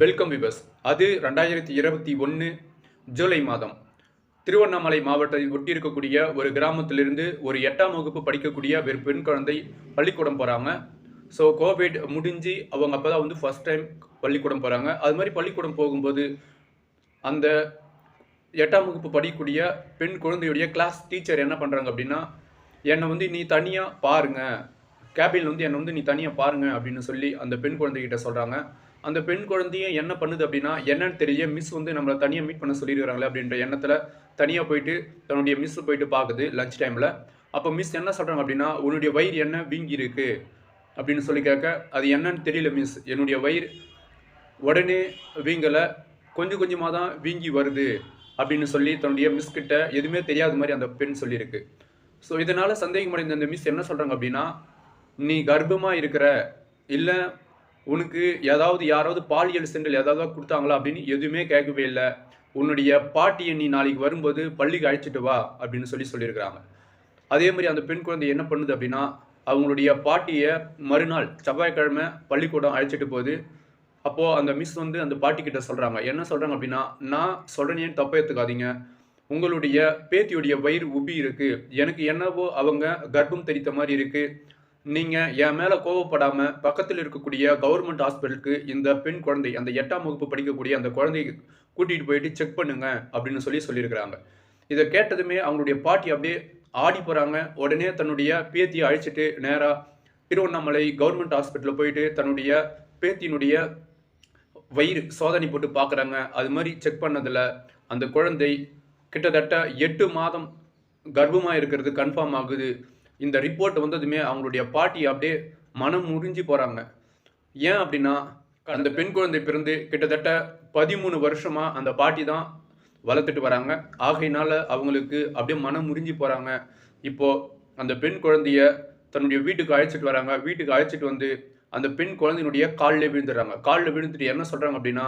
Welcome விபஸ் அது ரெண்டாயிரத்தி இருபத்தி ஒன்று ஜூலை மாதம். திருவண்ணாமலை மாவட்டத்தை ஒட்டி இருக்கக்கூடிய ஒரு கிராமத்திலிருந்து ஒரு எட்டாம் வகுப்பு படிக்கக்கூடிய ஒரு பெண் குழந்தை பள்ளிக்கூடம் போகிறாங்க ஸோ கோவிட் முடிஞ்சு அவங்க அப்போ தான் வந்து ஃபஸ்ட் டைம் பள்ளிக்கூடம் போகிறாங்க அது மாதிரி பள்ளிக்கூடம் போகும்போது அந்த எட்டாம் வகுப்பு படிக்கக்கூடிய பெண் குழந்தையுடைய கிளாஸ் டீச்சர் என்ன பண்ணுறாங்க அப்படின்னா என்னை வந்து நீ தனியாக பாருங்க. கேபின் வந்து என்னை வந்து நீ தனியாக பாருங்க அப்படின்னு சொல்லி அந்த பெண் குழந்தைகிட்ட சொல்கிறாங்க அந்த பெண் குழந்தையும் என்ன பண்ணுது அப்படின்னா என்னன்னு தெரிய மிஸ் வந்து நம்மளை தனியாக மீட் பண்ண சொல்லிடுறாங்களே அப்படின்ற எண்ணத்தில் தனியாக போயிட்டு தன்னுடைய மிஸ் போயிட்டு பார்க்குது லஞ்ச் டைமில் அப்போ மிஸ் என்ன சொல்கிறாங்க அப்படின்னா உன்னுடைய வயிறு என்ன? வீங்கி இருக்கு. அப்படின்னு சொல்லி கேட்க அது என்னன்னு தெரியல மிஸ் என்னுடைய வயிறு உடனே வீங்கலை. கொஞ்சம் கொஞ்சமாக தான் வீங்கி வருது. அப்படின்னு சொல்லி தன்னுடைய மிஸ் கிட்ட எதுவுமே தெரியாத மாதிரி அந்த பெண் சொல்லியிருக்கு. ஸோ இதனால் சந்தேகமடைந்த அந்த மிஸ் என்ன சொல்கிறாங்க அப்படின்னா நீ கர்ப்பமாக இருக்கிற இல்லை உனக்கு ஏதாவது யாராவது பாலியல் சென்டல் ஏதாவது கொடுத்தாங்களா அப்படின்னு எதுவுமே கேட்கவே இல்லை. உன்னுடைய பாட்டியை நீ நாளைக்கு வரும்போது பள்ளிக்கு அழைச்சிட்டு வா அப்படின்னு சொல்லி சொல்லியிருக்கிறாங்க. அதே மாதிரி அந்த பெண் குழந்தை என்ன பண்ணுது அப்படின்னா அவங்களுடைய பாட்டியை மறுநாள் செவ்வாய்க்கிழமை பள்ளிக்கூடம் அழைச்சிட்டு போகுது. அப்போது அந்த மிஸ் வந்து அந்த பாட்டி கிட்ட சொல்கிறாங்க என்ன சொல்கிறாங்க அப்படின்னா நான் சொல்கிறேன் தப்ப எடுத்துக்காதீங்க. உங்களுடைய பேத்தியுடைய வயிறு உபி இருக்குது எனக்கு என்னவோ அவங்க கர்ப்பம் தெரித்த மாதிரி இருக்குது நீங்கள் என் மேலே கோவப்படாமல் பக்கத்தில் இருக்கக்கூடிய கவர்மெண்ட் ஹாஸ்பிட்டலுக்கு இந்த பெண் குழந்தை அந்த எட்டாம் வகுப்பு படிக்கக்கூடிய அந்த குழந்தையை கூட்டிகிட்டு போயிட்டு செக் பண்ணுங்க அப்படின்னு சொல்லி சொல்லியிருக்கிறாங்க. இதை கேட்டதுமே அவங்களுடைய பாட்டி அப்படியே ஆடி போகிறாங்க உடனே தன்னுடைய பேத்தியை அழைச்சிட்டு நேராக திருவண்ணாமலை கவர்மெண்ட் ஹாஸ்பிட்டலில் போயிட்டு தன்னுடைய பேத்தியினுடைய வயிறு சோதனை போட்டு பார்க்குறாங்க அது மாதிரி செக் பண்ணதில் அந்த குழந்தை கிட்டத்தட்ட எட்டு மாதம் கர்ப்பமாக இருக்கிறது கன்ஃபார்ம் ஆகுது. இந்த ரிப்போர்ட் வந்ததுமே அவங்களுடைய பாட்டி அப்படியே மனம் முறிஞ்சு போகிறாங்க ஏன் அப்படின்னா அந்த பெண் குழந்தை பிறந்து கிட்டத்தட்ட பதிமூணு வருஷமாக அந்த பாட்டி தான் வளர்த்துட்டு வராங்க. ஆகையினால அவங்களுக்கு அப்படியே மனம் முறிஞ்சு போகிறாங்க இப்போது அந்த பெண் குழந்தைய தன்னுடைய வீட்டுக்கு அழைச்சிட்டு வராங்க. வீட்டுக்கு அழைச்சிட்டு வந்து அந்த பெண் குழந்தையினுடைய காலில் விழுந்துடுறாங்க. காலில் விழுந்துட்டு என்ன சொல்கிறாங்க அப்படின்னா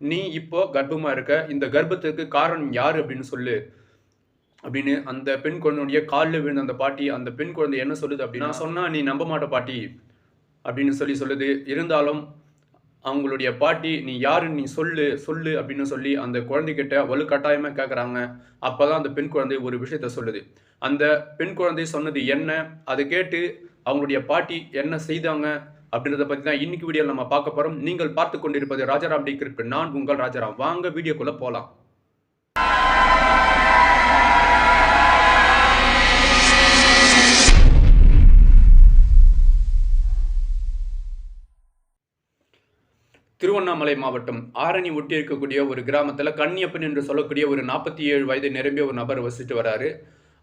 நீ இப்போ கர்ப்பமாக இருக்க. இந்த கர்ப்பத்துக்கு காரணம் யார்? அப்படின்னு சொல்லு. அப்படின்னு அந்த பெண் குழந்தையுடைய காலில் விழுந்த அந்த பாட்டி அந்த பெண் குழந்தை என்ன சொல்லுது அப்படின்னா சொன்னா நீ நம்ப மாட்ட பாட்டி அப்படின்னு சொல்லி சொல்லுது. இருந்தாலும் அவங்களுடைய பாட்டி நீ யாருன்னு நீ சொல்லு சொல்லு அப்படின்னு சொல்லி அந்த குழந்தைகிட்ட வலுக்கட்டாயமாக கேட்குறாங்க அப்போ தான் அந்த பெண் குழந்தை ஒரு விஷயத்த சொல்லுது. அந்த பெண் குழந்தை சொன்னது என்ன? அதை கேட்டு அவங்களுடைய பாட்டி என்ன செய்தாங்க? அப்படின்றத பற்றி தான் இன்னைக்கு வீடியோ நம்ம பார்க்க போகிறோம் நீங்கள் பார்த்து கொண்டிருப்பது ராஜாராம் டி கிரிப்ட் நான் உங்கள் ராஜாராம். வாங்க வீடியோக்குள்ளே போகலாம் திருவண்ணாமலை மாவட்டம் ஆரணி ஒட்டி இருக்கக்கூடிய ஒரு கிராமத்தில் கன்னியப்பன் என்று சொல்லக்கூடிய ஒரு நாற்பத்தி ஏழு வயது நிரம்பிய ஒரு நபர் வசிட்டு வராரு.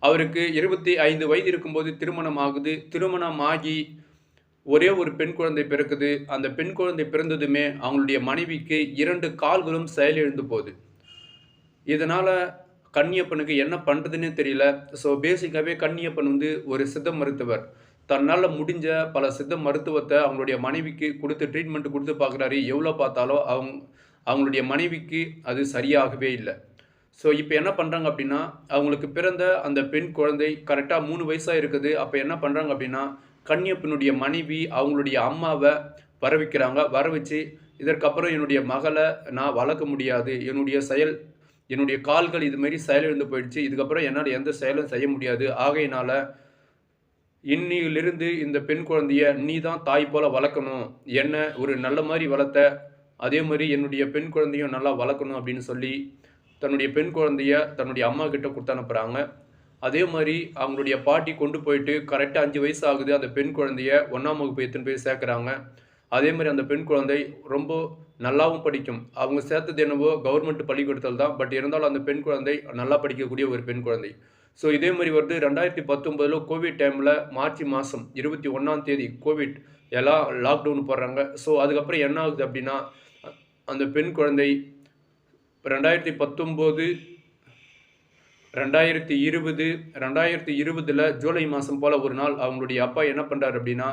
அவருக்கு இருபத்தி ஐந்து வயது இருக்கும்போது திருமணம் ஆகுது. திருமணம் ஆகி ஒரே ஒரு பெண் குழந்தை பிறக்குது. அந்த பெண் குழந்தை பிறந்ததுமே அவங்களுடைய மனைவிக்கு இரண்டு கால்களும் செயலிழந்து போகுது. இதனால் கன்னியப்பனுக்கு என்ன பண்ணுறதுன்னே தெரியல. ஸோ பேசிக்காகவே கன்னியப்பன் வந்து ஒரு சித்த மருத்துவர். தன்னால் முடிஞ்ச பல சித்த மருத்துவத்தை அவங்களுடைய மனைவிக்கு கொடுத்து ட்ரீட்மெண்ட் கொடுத்து பார்க்குறாரு. எவ்வளோ பார்த்தாலும் அவங்க அவங்களுடைய மனைவிக்கு அது சரியாகவே இல்லை. ஸோ இப்போ என்ன பண்ணுறாங்க அப்படின்னா அவங்களுக்கு பிறந்த அந்த பெண் குழந்தை கரெக்டாக மூணு வயசாக இருக்குது. அப்போ என்ன பண்ணுறாங்க அப்படின்னா கன்னியப்பனுடைய மனைவி அவங்களுடைய அம்மாவை வர வைக்கிறாங்க வர வச்சு இதற்கப்புறம் என்னுடைய மகளை நான் வளர்க்க முடியாது. என்னுடைய செயல் என்னுடைய கால்கள் இதுமாரி செயலிழந்து போயிடுச்சு. இதுக்கப்புறம் என்னால் எந்த செயலும் செய்ய முடியாது. ஆகையினால இன்னியிலிருந்து இந்த பெண் குழந்தைய நீ தான் தாய் போல வளர்க்கணும். என்ன ஒரு நல்ல மாதிரி வளர்த்த அதே மாதிரி என்னுடைய பெண் குழந்தையும் நல்லா வளர்க்கணும் அப்படின்னு சொல்லி தன்னுடைய பெண் குழந்தைய தன்னுடைய அம்மா கிட்ட கொடுத்து அனுப்புகிறாங்க அதே மாதிரி அவங்களுடைய பாட்டி கொண்டு போயிட்டு கரெக்டாக அஞ்சு வயசு ஆகுது அந்த பெண் குழந்தைய ஒன்றாம் வகுப்பு எத்தனை போய் சேர்க்குறாங்க. அதே மாதிரி அந்த பெண் குழந்தை ரொம்ப நல்லாவும் படிக்கும். அவங்க சேர்த்தது என்னவோ கவர்மெண்ட் பள்ளிக்கூடத்தில் தான் பட் இருந்தாலும் அந்த பெண் குழந்தை நல்லா படிக்கக்கூடிய ஒரு பெண் குழந்தை. ஸோ இதே மாதிரி வருது. ரெண்டாயிரத்தி பத்தொம்போதில் கோவிட் டைமில் மார்ச் மாதம் இருபத்தி ஒன்றாம் தேதி கோவிட் எல்லாம் லாக்டவுன் போடுறாங்க. ஸோ அதுக்கப்புறம் என்ன ஆகுது அப்படின்னா அந்த பெண் குழந்தை ரெண்டாயிரத்தி பத்தொம்போது ரெண்டாயிரத்தி இருபது ரெண்டாயிரத்தி இருபதில் ஜூலை மாதம் போல் ஒரு நாள் அவங்களுடைய அப்பா என்ன பண்ணுறாரு அப்படின்னா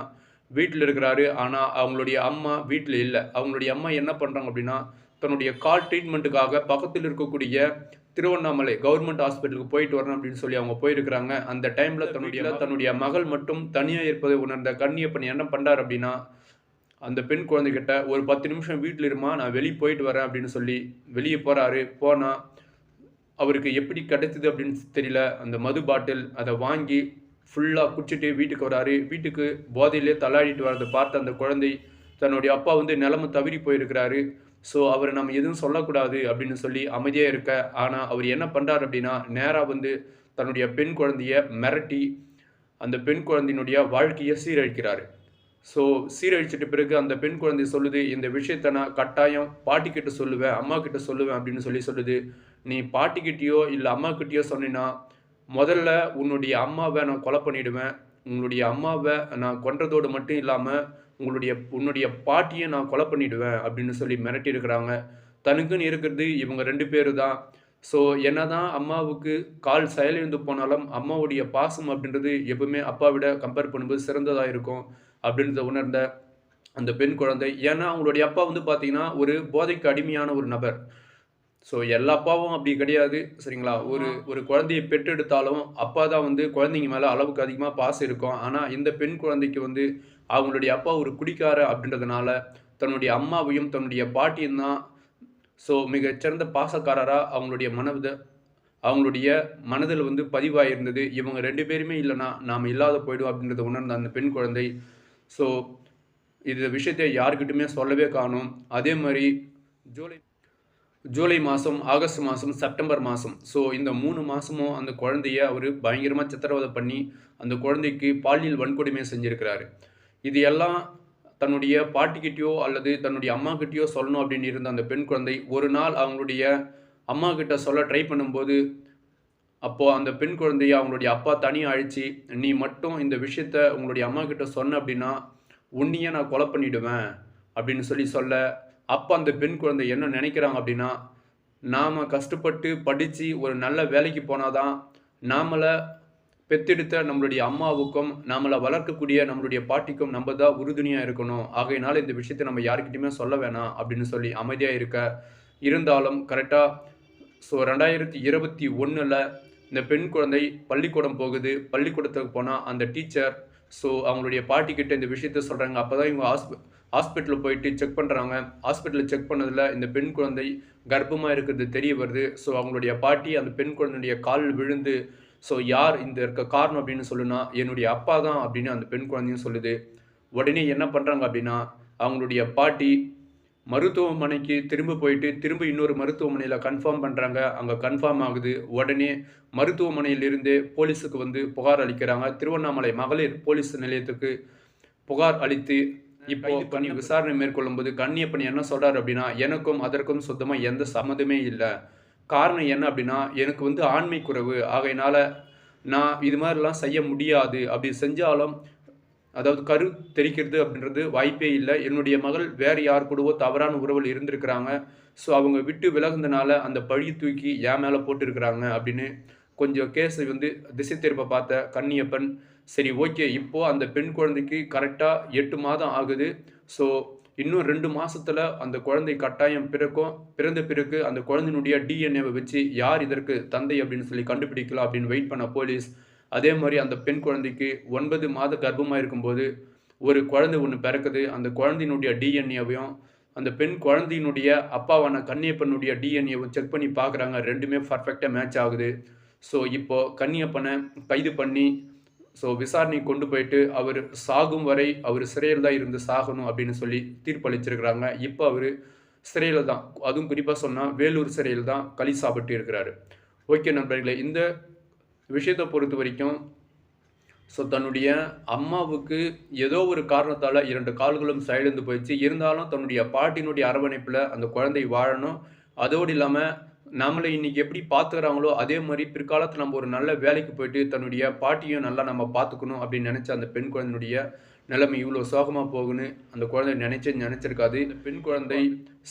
வீட்டில் இருக்கிறாரு. ஆனால் அவங்களுடைய அம்மா வீட்டில் இல்லை. அவங்களுடைய அம்மா என்ன பண்ணுறாங்க அப்படின்னா தன்னுடைய கால் ட்ரீட்மெண்ட்டுக்காக பக்கத்தில் இருக்கக்கூடிய திருவண்ணாமலை கவர்மெண்ட் ஹாஸ்பிட்டலுக்கு போயிட்டு வரணும் அப்படின்னு சொல்லி அவங்க போயிருக்கிறாங்க. அந்த டைமில் தன்னுடைய தன்னுடைய மகள் மட்டும் தனியாக இருப்பதை உணர்ந்த கண்ணியப்பன் என்ன பண்ணுறாரு அப்படின்னா அந்த பெண் குழந்தைகிட்ட ஒரு பத்து நிமிஷம் வீட்டில் இருமா நான் வெளியே போயிட்டு வரேன் அப்படின்னு சொல்லி வெளியே போகிறாரு போனால் அவருக்கு எப்படி கிடைத்தது அப்படின்னு தெரியல. அந்த மது பாட்டில் அதை வாங்கி ஃபுல்லாக குடிச்சிட்டு வீட்டுக்கு வராரு. வீட்டுக்கு போதையிலே தள்ளாடிட்டு வரதை பார்த்து அந்த குழந்தை தன்னுடைய அப்பா வந்து நிலமை தவறி போயிருக்கிறாரு. ஸோ அவர் நம்ம எதுவும் சொல்லக்கூடாது அப்படின்னு சொல்லி அமைதியாக இருக்க. ஆனால் அவர் என்ன பண்ணுறாரு அப்படின்னா நேராக வந்து தன்னுடைய பெண் குழந்தைய மிரட்டி அந்த பெண் குழந்தையினுடைய வாழ்க்கையை சீரழிக்கிறார். ஸோ சீரழிச்சிட்ட பிறகு அந்த பெண் குழந்தை சொல்லுது இந்த விஷயத்த நான் கட்டாயம் பாட்டிக்கிட்ட சொல்லுவேன் அம்மா கிட்ட சொல்லுவேன் அப்படின்னு சொல்லி சொல்லுது. நீ பாட்டிக்கிட்டேயோ இல்லை அம்மா கிட்டேயோ சொன்னீன்னா முதல்ல உன்னுடைய அம்மாவை நான் கொலை பண்ணிவிடுவேன் உங்களுடைய அம்மாவை நான் கொன்றதோடு மட்டும் இல்லாமல் உங்களுடைய உன்னுடைய பாட்டியை நான் கொலை பண்ணிடுவேன் அப்படின்னு சொல்லி மிரட்டி இருக்கிறாங்க தனக்குன்னு இருக்கிறது இவங்க ரெண்டு பேரு தான் ஸோ என்ன தான் அம்மாவுக்கு கால் செயலிழந்து போனாலும் அம்மாவுடைய பாசம் அப்படின்றது எப்பவுமே அப்பாவிட கம்பேர் பண்ணும்போது சிறந்ததாக இருக்கும் அப்படின்றத உணர்ந்த அந்த பெண் குழந்தை. ஏன்னா அவங்களுடைய அப்பா வந்து பார்த்தீங்கன்னா ஒரு போதைக்கு அடிமையான ஒரு நபர். ஸோ எல்லா அப்பாவும் அப்படி கிடையாது சரிங்களா? ஒரு ஒரு குழந்தையை பெற்றெடுத்தாலும் அப்பா தான் வந்து குழந்தைங்க மேலே அளவுக்கு அதிகமாக பாசம் இருக்கும். ஆனால் இந்த பெண் குழந்தைக்கு வந்து அவங்களுடைய அப்பா ஒரு குடிக்கார அப்படின்றதுனால தன்னுடைய அம்மாவையும் தன்னுடைய பாட்டியும் தான் ஸோ மிகச்சிறந்த பாசக்காரராக அவங்களுடைய மனதை அவங்களுடைய மனதில் வந்து பதிவாயிருந்தது. இவங்க ரெண்டு பேருமே இல்லைன்னா நாம் இல்லாத போயிடும் அப்படின்றத உணர்ந்த அந்த பெண் குழந்தை. ஸோ இது விஷயத்தை யாருக்கிட்டுமே சொல்லவே காணும். அதே மாதிரி ஜூலை ஜூலை மாதம் ஆகஸ்ட் மாதம் செப்டம்பர் மாதம் ஸோ இந்த மூணு மாதமும் அந்த குழந்தைய அவர் பயங்கரமாக சித்திரவதை பண்ணி அந்த குழந்தைக்கு பாலியல் வன்கொடுமை செஞ்சுருக்கிறாரு. இது எல்லாம் தன்னுடைய பாட்டிக்கிட்டேயோ அல்லது தன்னுடைய அம்மாக்கிட்டேயோ சொல்லணும் அப்படின்னு இருந்த அந்த பெண் குழந்தை ஒரு நாள் அவங்களுடைய அம்மா கிட்ட சொல்ல ட்ரை பண்ணும்போது அப்போது அந்த பெண் குழந்தைய அவங்களுடைய அப்பா தனியாக அழிச்சு நீ மட்டும் இந்த விஷயத்த உங்களுடைய அம்மா கிட்ட சொன்ன அப்படின்னா உன்னையே நான் கொலை பண்ணிவிடுவேன் அப்படின்னு சொல்லி சொல்ல அப்போ அந்த பெண் குழந்தை என்ன நினைக்கிறாங்க அப்படின்னா நாம் கஷ்டப்பட்டு படித்து ஒரு நல்ல வேலைக்கு போனால் தான் நாமளை பெத்தெடுத்த நம்மளுடைய அம்மாவுக்கும் நம்மளை வளர்க்கக்கூடிய நம்மளுடைய பாட்டிக்கும் நம்ம தான் உறுதுணையாக இருக்கணும். ஆகையினால இந்த விஷயத்தை நம்ம யாருக்கிட்டையுமே சொல்ல வேணாம் அப்படின்னு சொல்லி அமைதியாக இருக்க. இருந்தாலும் கரெக்டாக ஸோ ரெண்டாயிரத்தி இருபத்தி ஒன்றில் இந்த பெண் குழந்தை பள்ளிக்கூடம் போகுது. பள்ளிக்கூடத்துக்கு போனால் அந்த டீச்சர் ஸோ அவங்களுடைய பாட்டிக்கிட்ட இந்த விஷயத்த சொல்கிறாங்க அப்போ தான் இவங்க ஹாஸ்பி ஹாஸ்பிட்டலில் போயிட்டு செக் பண்ணுறாங்க ஹாஸ்பிட்டலில் செக் பண்ணதில் இந்த பெண் குழந்தை கர்ப்பமாக இருக்கிறது தெரிய வருது. ஸோ அவங்களுடைய பாட்டி அந்த பெண் குழந்தைய காலில் விழுந்து ஸோ யார் இந்த இருக்க காரணம் அப்படின்னு சொல்லுனா என்னுடைய அப்பா தான் அப்படின்னு அந்த பெண் குழந்தையும் சொல்லுது. உடனே என்ன பண்ணுறாங்க அப்படின்னா அவங்களுடைய பாட்டி மருத்துவமனைக்கு திரும்ப போயிட்டு திரும்ப இன்னொரு மருத்துவமனையில் கன்ஃபார்ம் பண்ணுறாங்க அங்கே கன்ஃபார்ம் ஆகுது. உடனே மருத்துவமனையிலிருந்து போலீஸுக்கு வந்து புகார் அளிக்கிறாங்க. திருவண்ணாமலை மகளிர் போலீஸ் நிலையத்துக்கு புகார் அளித்து இப்போ பண்ணி விசாரணை மேற்கொள்ளும் போது கண்ணியப்பன் என்ன சொல்கிறார் அப்படின்னா எனக்கும் அதற்கும் சுத்தமாக எந்த சம்மந்தமே இல்லை. காரணம் என்ன அப்படின்னா எனக்கு வந்து ஆண்மை குறைவு. ஆகையினால நான் இது மாதிரிலாம் செய்ய முடியாது. அப்படி செஞ்சாலும் அதாவது கரு தெரிக்கிறது அப்படின்றது வாய்ப்பே இல்லை. என்னுடைய மகள் வேறு யார் கூடவோ தவறான உறவில் இருந்திருக்கிறாங்க. ஸோ அவங்க விட்டு விலகுந்தனால அந்த பழி தூக்கி என் மேலே போட்டுருக்குறாங்க அப்படின்னு கொஞ்சம் கேஸ் வந்து திசை திருப்ப பார்த்த கன்னியப்பன் சரி ஓகே இப்போது அந்த பெண் குழந்தைக்கு கரெக்டாக எட்டு மாதம் ஆகுது. ஸோ இன்னும் ரெண்டு மாதத்தில் அந்த குழந்தை கட்டாயம் பிறக்கும். பிறந்த பிறகு அந்த குழந்தையினுடைய டிஎன்ஏவை வச்சு யார் இதற்கு தந்தை அப்படின்னு சொல்லி கண்டுபிடிக்கலாம் அப்படின்னு வெயிட் பண்ண போலீஸ். அதே மாதிரி அந்த பெண் குழந்தைக்கு ஒன்பது மாத கர்ப்பமாக இருக்கும்போது ஒரு குழந்தை ஒன்று பிறக்குது. அந்த குழந்தையினுடைய டிஎன்ஏவையும் அந்த பெண் குழந்தையினுடைய அப்பாவான கன்னியப்பனுடைய டிஎன்ஏவும் செக் பண்ணி பார்க்குறாங்க. ரெண்டுமே பர்ஃபெக்டாக மேட்ச் ஆகுது. ஸோ இப்போது கன்னியப்பனை கைது பண்ணி ஸோ விசாரணை கொண்டு போயிட்டு அவர் சாகும் வரை அவர் சிறையில் தான் இருந்து சாகணும் அப்படின்னு சொல்லி தீர்ப்பளிச்சிருக்கிறாங்க. இப்போ அவர் சிறையில் தான். அதுவும் குறிப்பாக சொன்னால் வேலூர் சிறையில் தான் களி சாப்பிட்டு இருக்கிறாரு. ஓகே நண்பர்களே இந்த விஷயத்தை பொறுத்த வரைக்கும் ஸோ தன்னுடைய அம்மாவுக்கு ஏதோ ஒரு காரணத்தால் இரண்டு கால்களும் செயலிழந்து போயிடுச்சு. இருந்தாலும் தன்னுடைய பாட்டினுடைய அரவணைப்பில் அந்த குழந்தை வாழணும். அதோடு இல்லாமல் நம்மளை இன்னைக்கு எப்படி பார்த்துக்கிறாங்களோ அதே மாதிரி பிற்காலத்தில் நம்ம ஒரு நல்ல வேலைக்கு போயிட்டு தன்னுடைய பாட்டியும் நல்லா நம்ம பார்த்துக்கணும் அப்படின்னு நினச்ச அந்த பெண் குழந்தையுடைய நிலைமை இவ்வளோ சோகமாக போகுன்னு அந்த குழந்தை நினைச்சு நினச்சிருக்காது. இந்த பெண் குழந்தை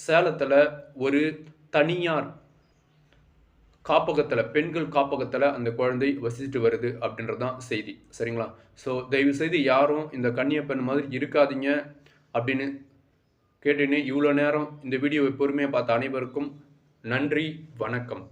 சேலத்தில் ஒரு தனியார் காப்பகத்தில் பெண்கள் காப்பகத்தில் அந்த குழந்தை வசிச்சுட்டு வருது அப்படின்றது தான் செய்தி. சரிங்களா? ஸோ தயவு செய்து யாரும் இந்த கன்னியப்பெண் மாதிரி இருக்காதீங்க அப்படின்னு கேட்டுன்னு இவ்வளோ நேரம் இந்த வீடியோவை பொறுமையாக பார்த்த அனைவருக்கும் நன்றி வணக்கம்.